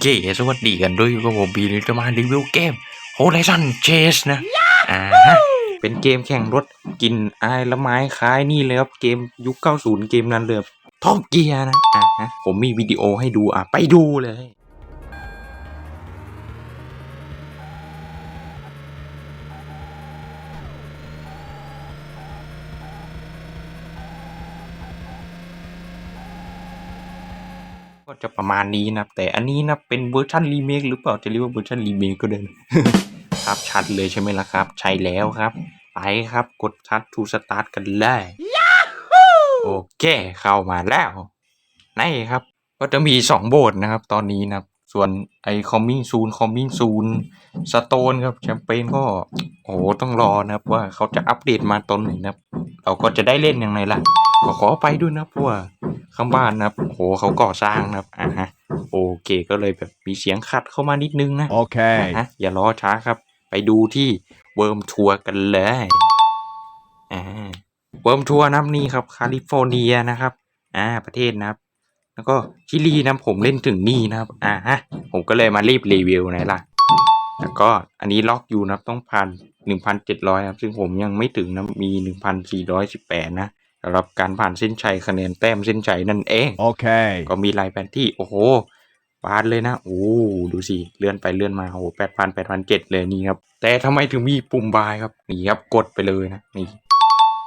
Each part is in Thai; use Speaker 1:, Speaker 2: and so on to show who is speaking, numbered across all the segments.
Speaker 1: เค สวัสดีกันด้วยกับผมบีนี่จะมารีวิวเกม Horizon Chase นะ อ่าฮะ เป็นเกมแข่งรถกินอายละไม้คล้ายนี่เลยครับ เกมยุค 90 เกมนั้นเลยท็อปเกียร์นะ อ่าฮะ ผมมีวิดีโอให้ดูอะ ไปดูเลย ก็จะประมาณนี้นะครับแต่อันนี้นะเป็นเวอร์ชันรีเมคหรือเปล่าจะเรียกว่าเวอร์ชันรีเมคก็ได้นะครับชัดเลยใช่ไหมล่ะครับ ใช่แล้วครับ ไปครับกดชัดทูสตาร์ทกันเลยโอเคเข้ามาแล้วนี่ครับ ก็จะมีสองโบทนะครับ ตอนนี้นะครับส่วนไอ้คอมมิ่งซูนคอมมิ่งซูนสโตนครับแชมเปญก็โอ้โหต้องรอนะครับว่าเขาจะอัปเดตมาตอนไหนนะครับ เราก็จะได้เล่นยังไงล่ะ ขอขอไปด้วยนะเพราะว่า ข้างบ้านนะครับโอ้โหเขาก่อสร้างนะครับอ่าฮะโอเคก็เลยแบบมีเสียงขัดเข้ามานิดนึงนะ
Speaker 2: Okay.
Speaker 1: ฮะอย่ารอช้าครับ ไปดูที่เวิร์มทัวร์กันเลยอ่าเวิร์มทัวร์นับนี่ครับแคลิฟอร์เนียนะครับอ่าประเทศนะครับ แล้วก็ชิลีนะผมเล่นถึงนี่นะครับอ่าฮะผมก็เลยมารีบรีวิวหนอยล่ะแล้วก็อันนี้ล็อกอยู่นะครับต้องพันหนึ่งพันเจ็ดร้อยครับ ซึ่งผมยังไม่ถึงนะมีหนึ่งพันสี่ร้อยสิบแปดนะ สำหรับการผ่านเส้นชัยคะแนนแต้มเส้นชัยนั่นเอง
Speaker 2: Okay.
Speaker 1: ก็มีลายแผนที่ โอ้โหบานเลยนะ โอ้ดูสิ เลื่อนไปเลื่อนมา โอ้โหแปดพันแปดพันเจ็ดเลยนี่ครับ แต่ทำไมถึงมีปุ่มบายครับ นี่ครับ กดไปเลยนะ นี่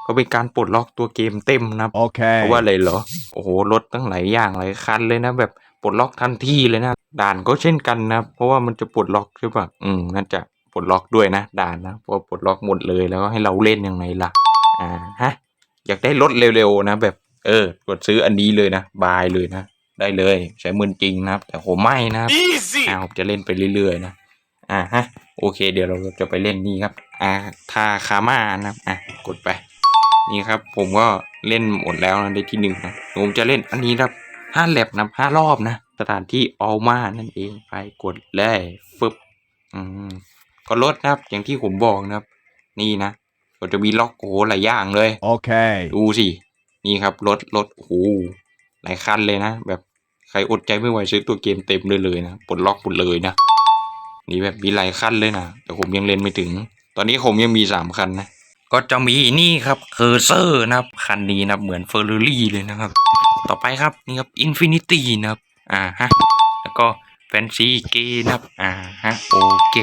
Speaker 1: ก็เป็นการปลดล็อกตัวเกมเต็มนะครับเพ
Speaker 2: Okay.
Speaker 1: ราะว่าอะไรเหรอ โอ้โห รถตั้งหลายอย่างหลายคันเลยนะ แบบปลดล็อกทันทีเลยนะ ด่านก็เช่นกันนะ เพราะว่ามันจะปลดล็อกใช่ปะอืมน่าจะปลดล็อกด้วยนะ ด่านนะเพราะว่าปลดล็อกหมดเลยแล้วก็ให้เราเล่นยังไงล่ะ อ่า ฮะ อยากได้รถเร็วๆนะ แบบเออกดซื้ออันนี้เลยนะบายเลยนะได้เลยใช้มือจริงนะครับ แต่ผมไม่นะครับ
Speaker 2: Easy.
Speaker 1: อ่าผมจะเล่นไปเรื่อยๆนะอ่าฮะโอเค เดี๋ยวเราจะไปเล่นนี่ครับอ่าทาคาม่านะครับอะกดไป นี่ครับ ผมก็เล่นหมดแล้วนะได้ที่หนึ่งนะผมจะเล่นอันนี้ครับห้าแลบนะห้ารอบนะสถานที่ออลมานั่นเองไปกดเลยฟึบอืมก็ลดนะครับ อย่างที่ผมบอกนะครับ นี่นะ ก็จะมีล็อกโอ้โหหลายอย่างเลย
Speaker 2: Okay.
Speaker 1: ดูสิ นี่ครับรถรถโอ้โหหลายคันเลยนะ แบบใครอดใจไม่ไหวซื้อตัวเกมเต็มเลยเลยนะปลดล็อกหมดเลยนะ นี่แบบมีหลายคันเลยนะแต่ผมยังเล่นไม่ถึง ตอนนี้ผมยังมีสามคันนะก็จะมีนี่ครับเคอร์เซอร์นะครับคันนี้นะครับเหมือนเฟอร์รารี่เลยนะครับ ต่อไปครับนี่ครับอินฟินิตี้นะครับอ่าฮะแล้วก็แฟนซีเกนะครับอ่าฮะโอเค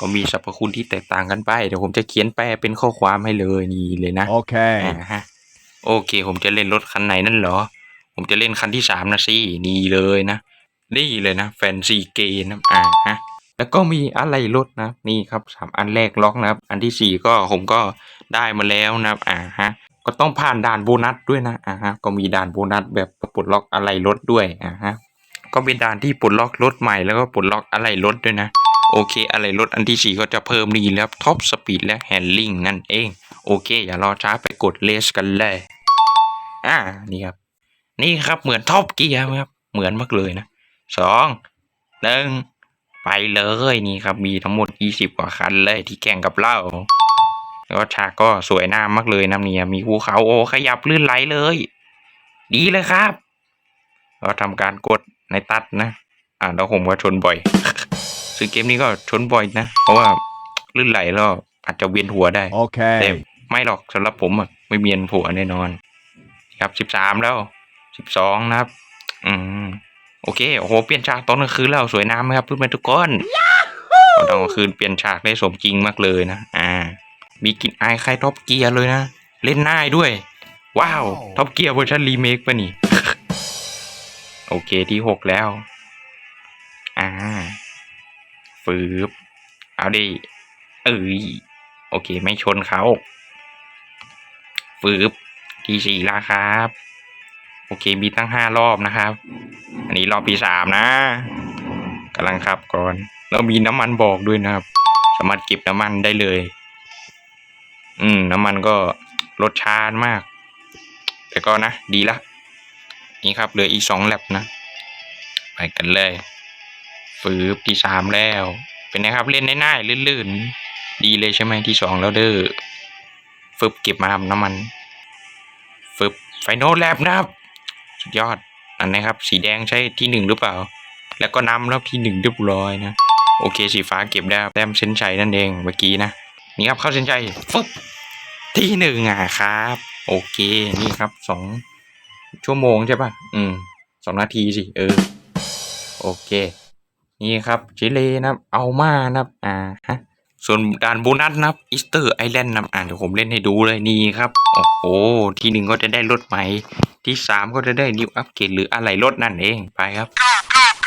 Speaker 1: ก็มีสรรพคุณที่แตกต่างกันไป เดี๋ยวผมจะเขียนแปลเป็นข้อความให้เลยนี่เลยนะ
Speaker 2: Okay.
Speaker 1: อ่าฮะโอเค ผมจะเล่นรถคันไหนนั่นเหรอ ผมจะเล่นคันที่สามนะสินี่เลยนะ นี่เลยนะ แฟนซีเกนะอ่าฮะแล้วก็มีอะไรรถนะนี่ครับสามอันแรกล็อกนะครับ อันที่สี่ก็ผมก็ได้มาแล้วนะครับอ่าฮะก็ต้องผ่านด่านโบนัสด้วยนะอ่าฮะก็มีด่านโบนัสแบบปลดล็อกอะไรรถด้วยอ่าฮะก็เป็นด่านที่ปลดล็อกรถใหม่แล้วก็ปลดล็อกอะไรรถด้วยนะ โอเค อะไรรถอันที่สี่ก็จะเพิ่มนี่แล้วท็อปสปีดและแฮนดิ้งนั่นเอง โอเค อย่ารอช้าไปกดเลสกันเลย อ่า นี่ครับ นี่ครับเหมือนท็อปเกียร์ครับ เหมือนมากเลยนะสองหนึ่งไปเลยนี่ครับ มีทั้งหมดยี่สิบกว่าคันเลยที่แข่งกับเราแล้วฉากก็สวยงามากเลยนะเนี่ยมีภูเขาโอ้ขยับลื่นไหลเลย ดีเลยครับเราทำการกดในตัดนะ อ่าแล้วผมก็ชนบ่อย ซึ่งเกมนี้ก็ชนบ่อยนะ เพราะว่าลื่นไหลแล้วอาจจะเวียนหัวได้แต่
Speaker 2: Okay.
Speaker 1: ไม่หรอกสำหรับผมอะไม่เมียนผัวแน่นอน ครับสิบสามแล้วสิบสองนะครับ อืมโอเคโอ้โหเปลี่ยนฉากตอนกลางคืนแล้วสวยน้ำไหมครับเพื่อนๆทุกคนตอนกลางคืนเปลี่ยนฉากได้สมจริงมากเลยนะ อ่า มีกลิ่นอายคล้ายท็อปเกียร์เลยนะ เล่นง่ายด้วย ว้าวท็อปเกียร์เวอร์ชันรีเมคปะนี่ โอเคที่หกแล้วอ่า ฟืบเอาดิเอ้ยโอเค ไม่ชนเขาฟืบที่สี่แล้วครับ โอเคมีตั้งห้ารอบนะครับ อันนี้รอบที่สามนะกำลังขับก่อน แล้วมีน้ำมันบอกด้วยนะครับ สามารถเก็บน้ำมันได้เลย อืม น้ำมันก็ลดชามาก แต่ก็นะ ดีละ นี่ครับเหลืออีกสองแลบนะ ไปกันเลย ฟืบที่สามแล้ว เป็นไงครับเล่นง่ายๆลื่นๆ ดีเลยใช่ไหมที่สองแล้วเด้อฟึบเก็บมาครับน้ำมันฟึบไฟโนแลบนะครับสุดยอดอันนะครับ สีแดงใช่ที่หนึ่งหรือเปล่า แล้วก็นำแล้วที่หนึ่งเรียบร้อยนะ โอเคสีฟ้าเก็บได้แต้มเส้นชัยนั่นเองเมื่อกี้นะนี่ครับเข้าเส้นชัยฟึบที่หนึ่งอะครับ โอเคนี่ครับสองชั่วโมงใช่ป่ะ อืมสองนาทีสิ เออ โอเค นี่ครับชิเลนะครับเอามานะครับอ่าฮะส่วนด่านโบนัสนะครับอีสเตอร์ไอแลนด์นะครับอ่าเดี๋ยวผมเล่นให้ดูเลยนี่ครับโอ้โหที่หนึ่งก็จะได้รถใหม่ที่สามก็จะได้นิวอัปเกรดหรืออะไรรถนั่นเองไปครับ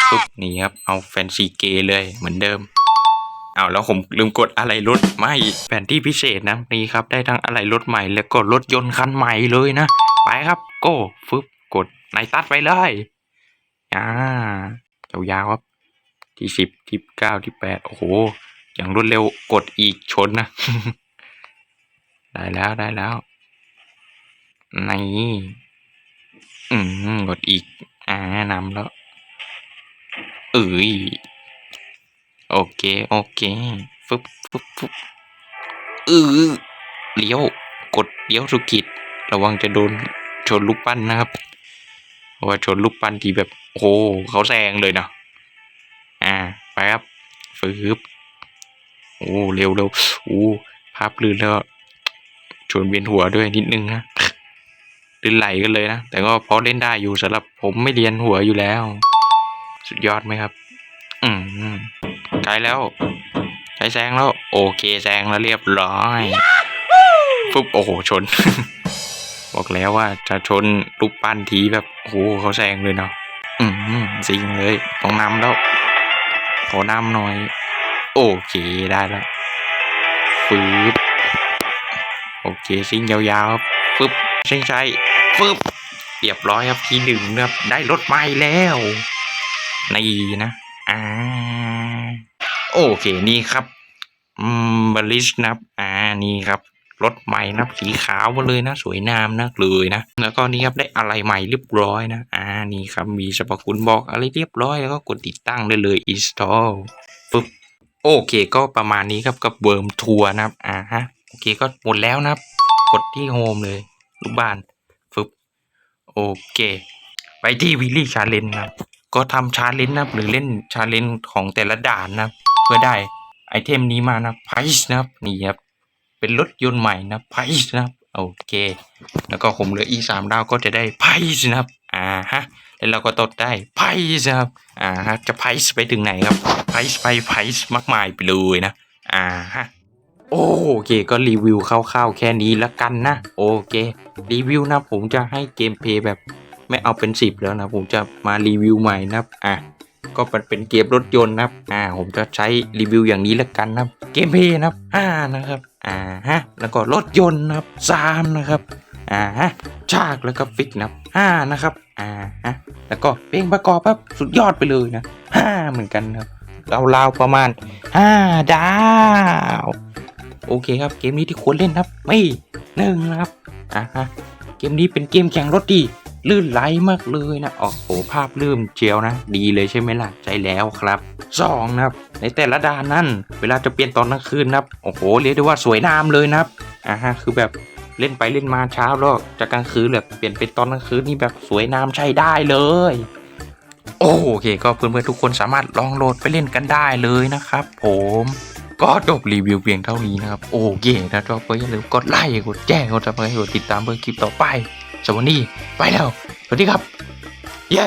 Speaker 1: ปุ๊บนี่ครับเอาแฟนซีเกเลยเหมือนเดิมเอาแล้วผมลืมกดอะไรรถไม่แผนที่พิเศษนะนี่ครับได้ทั้งอะไรรถใหม่แล้วก็รถยนต์คันใหม่เลยนะไปครับโก้ฟึบกดในตัดไปเลยอ่ายาวๆครับ ที่สิบที่เก้าที่แปดโอ้โห อย่างรวดเร็วกดอีกชนนะ ได้แล้วได้แล้วนี่อืมกดอีก อ่านำแล้วเอ้ยโอเคโอเคฟึบฟึบฟึบเออเลี้ยวกดเลี้ยวสุกิจระวังจะโดนชนลูกปั้นนะครับเพราะว่าชนลูกปั้นที่แบบโอ้เขาแซงเลยนะ อ่าไปครับฟืบโอ้เร็วเร็วโอ้ภาพลื่นแล้วชวนเวียนหัวด้วยนิดนึงนะลื่นไหลกันเลยนะ แต่ก็พอเล่นได้อยู่สำหรับผมไม่เรียนหัวอยู่แล้ว สุดยอดไหมครับ อืมไกลแล้ว ใช้แซงแล้ว โอเคแซงแล้วเรียบร้อยปุ๊บโอ้โหชน บอกแล้วว่าจะชนลูกปั้นทีแบบโอ้โหเขาแซงเลยเนาะอืมจริงเลยต้องนำแล้ว ขอนำหน่อย โอเคได้แล้วฟืบโอเคซิ่งยาวๆครับฟึบใช่ใช่ฟึบเรียบร้อยครับทีหนึ่งครับได้รถใหม่แล้วนี่นะอ่าโอเคนี่ครับอืมบลิชนะครับอ่านี่ครับ รถใหม่นะสีขาวมาเลยนะสวยงามนะเลยนะแล้วก็นี่ครับได้อะไรใหม่เรียบร้อยนะอ่านี่ครับมีสรรพคุณบอกอะไรเรียบร้อยแล้วก็กดติดตั้งได้เลย install ฟึบโอเคก็ประมาณนี้ครับกับเวิร์มทัวร์นะครับอ่าฮะโอเคก็หมดแล้วนะครับ กดที่โฮมเลยลูกบ้านฟึบโอเค ไปที่วิลลี่ชาเลนนะครับก็ทำชาเลนจ์นะครับ หรือเล่นชาเลนจ์ของแต่ละด่านนะครับ เพื่อได้ไอเทมนี้มานะไพส์นะครับนี่ครับ เป็นรถยนต์ใหม่นะไพส์นะครับโอเค แล้วก็ผมเหลืออีกสามดาวก็จะได้ไพส์นะครับอ่าฮะแล้วเราก็ตดได้ไพส์นะครับอ่าฮะจะไพส์ไปถึงไหนครับไพส์ไปไพส์มากมายไปเลยนะอ่าฮะโอเคก็รีวิวคร่าวๆแค่นี้ล้วกันนะ โอเค รีวิวนะผมจะให้เกมเพย์แบบไม่เอาเป็นสิบแล้วนะ ผมจะมารีวิวใหม่นะอะก็มันเป็นเกมรถยนต์นะครับ อ่า ผมจะใช้รีวิวอย่างนี้ล้วกันนะ เกมเพย์นะครับห้านะครับ อ่าฮะแล้วก็รถยนต์นะครับสามนะครับอ่าฮะฉากแล้วก็ฟิกนะครับห้านะครับอ่าฮะแล้วก็เพลงประกอบครับสุดยอดไปเลยนะห้าเหมือนกันครับราวๆประมาณห้าดาวโอเคครับเกมนี้ที่ควรเล่นครับ ไม่หนึ่งนะครับอ่าฮะเกมนี้เป็นเกมแข่งรถดีลื่นไหลมากเลยนะโอ้โหภาพลื่นเจียวนะ ดีเลยใช่ไหมล่ะใจแล้วครับสองนะครับ ในแต่ละด่านนั้นเวลาจะเปลี่ยนตอนกลางคืนนะครับโอ้โหเรียกได้ว่าสวยงามเลยนะครับอ่าฮะคือแบบเล่นไปเล่นมาเช้าแล้วจะกลางคืนแบบเปลี่ยนเป็นตอนกลางคืนนี่แบบสวยงามใช้ได้เลย โอเค ก็เพื่อนๆทุกคนสามารถลองโหลดไปเล่นกันได้เลยนะครับ ผมก็จบรีวิวเพียงเท่านี้นะครับ โอเคนะชอบก็อย่าลืมกดไลค์กดแจ้งกดซับสไครต์กดติดตามเพื่อคลิปต่อไปสวัสดีไปแล้ว สวัสดีครับ เย้